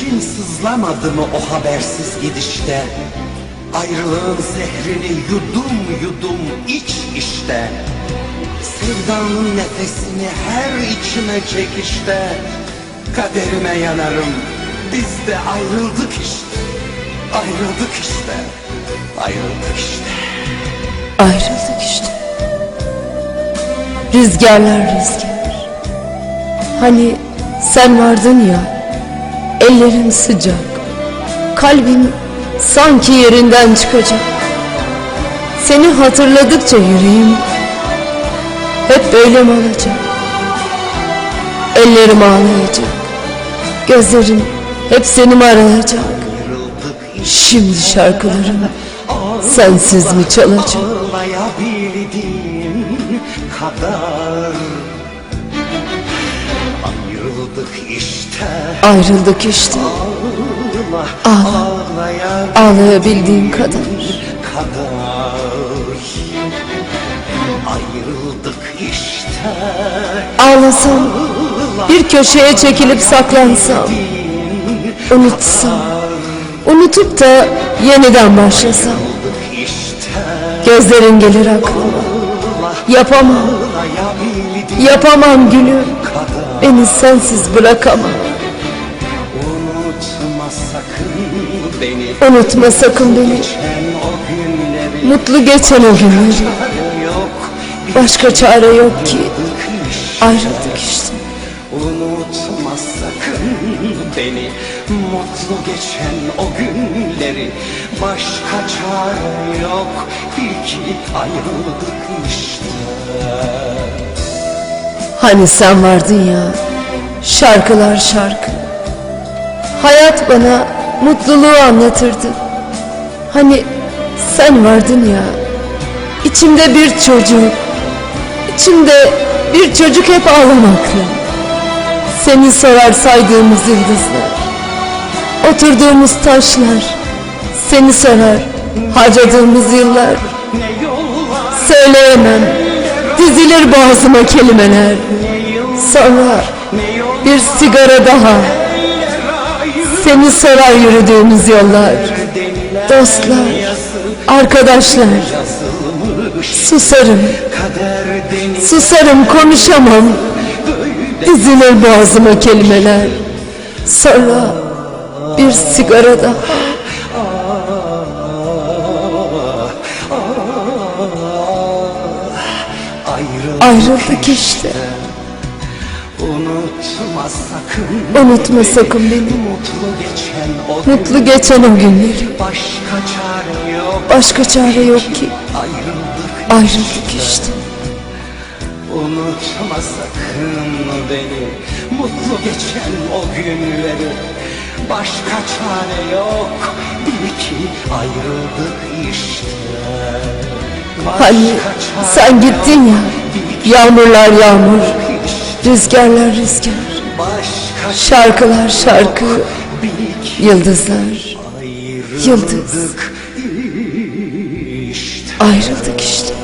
Sızlamadı mı o habersiz gidişte? Ayrılığın zehrini yudum yudum iç işte. Sevdanın nefesini her içime çekişte Kaderime yanarım biz de ayrıldık işte. Ayrıldık işte Ayrıldık işte. Ayrıldık işte. Rüzgarlar rüzgar. Hani sen vardın ya, ellerin sıcak, kalbin sanki yerinden çıkacak. Seni hatırladıkça yüreğim hep böyle mi olacak? Ellerim ağlayacak, gözlerim hep seni arayacak? Şimdi şarkılarım sensiz mi çalacak? Ağlayabildiğim kadar Ayrıldık işte. Ağla, Ağla. ağlayabildiğim Ağlayabildiğim kadar. kadar Ayrıldık işte Ağlasam, bir köşeye çekilip saklansam, unutsam, unutup da yeniden başlasam, gözlerin gelir aklıma. Yapamam, yapamam gülüm, beni sensiz bırakamam. Unutma sakın beni, mutlu geçen o günleri. Başka çare yok ki, Ayrıldık işte ayrıldık işte. Unutma sakın beni Mutlu geçen o günleri Başka çare yok Bil ki ayrıldık işte Hani sen vardın ya, şarkılar şarkı. Hayat bana mutluluğu anlatırdı. Hani sen vardın ya, içimde bir çocuk, içimde bir çocuk hep ağlamaklı. Seni sorar saydığımız yıldızlar, oturduğumuz taşlar, seni sorar harcadığımız yıllar. Söyleyemem, dizilir boğazıma kelimeler. Sonra bir sigara daha, seni sorar yürüdüğümüz yollar. Dostlar, arkadaşlar, susarım, susarım konuşamam. Dizilir boğazıma kelimeler. Sonra bir sigara daha. Ayrıldık işte. Unutma sakın. Unutma sakın beni. Mutlu geçen o Mutlu geçen o günleri. Başka çare yok. Başka çare yok ki. Ayrıldık Ayrıldık işte. Unutma sakın beni. Mutlu geçen o günleri. Başka çare yok. Bil ki ayrıldık işte. Başka Hani sen gittin ya, yağmurlar yağmur, rüzgarlar rüzgar, şarkılar şarkı, yıldızlar, yıldız. ayrıldık işte.